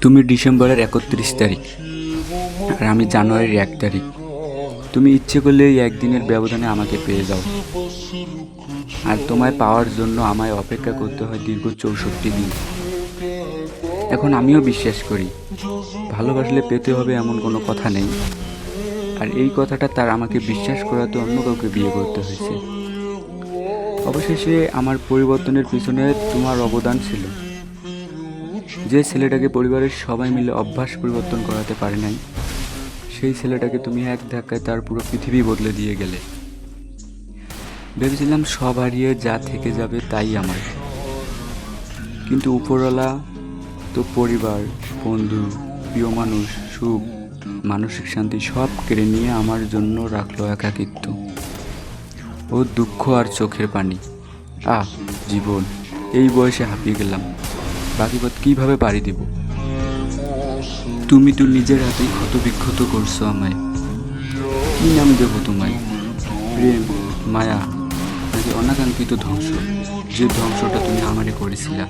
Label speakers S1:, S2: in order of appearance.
S1: তুমি ডিসেম্বরের একত্রিশ তারিখ আর আমি জানুয়ারির এক তারিখ। তুমি ইচ্ছে করলে এই একদিনের ব্যবধানে আমাকে পেয়ে যাও। আর তোমায় পাওয়ার জন্য আমায় অপেক্ষা করতে হয় দীর্ঘ চৌষট্টি দিন। এখন আমিও বিশ্বাস করি, ভালোবাসলে পেতে হবে এমন কোনো কথা নেই। আর এই কথাটা তার আমাকে বিশ্বাস করাতে অন্য কাউকে বিয়ে করতে হয়েছে। অবশেষে আমার পরিবর্তনের পিছনে তোমার অবদান ছিল। যে ছেলেটাকে পরিবারের সবাই মিলে অভ্যাস পরিবর্তন করাতে পারে নাই, সেই ছেলেটাকে তুমি এক ধাক্কায় তার পুরো পৃথিবী বদলে দিয়ে গেলে। ভেবেছিলাম সব হারিয়ে যা থেকে যাবে তাই আমার। কিন্তু উপরওয়ালা তো পরিবার, বন্ধু, প্রিয় মানুষ, সুখ, মানসিক শান্তি সব কেড়ে নিয়ে আমার জন্য রাখল একাকিত্ব। ও দুঃখ আর চোখের পানি। আহ, জীবন, এই বয়সে হাঁপিয়ে গেলাম। বাকি পথ কীভাবে পাড়ি দিব? তুমি তো নিজের হাতেই ক্ষত বিক্ষত করছ আমায়। কী নাম দেবো তোমায়? প্রেম, মায়া, নাকি অনাকাঙ্ক্ষিত ধ্বংস? যে ধ্বংসটা তুমি আমারে করেছিলা।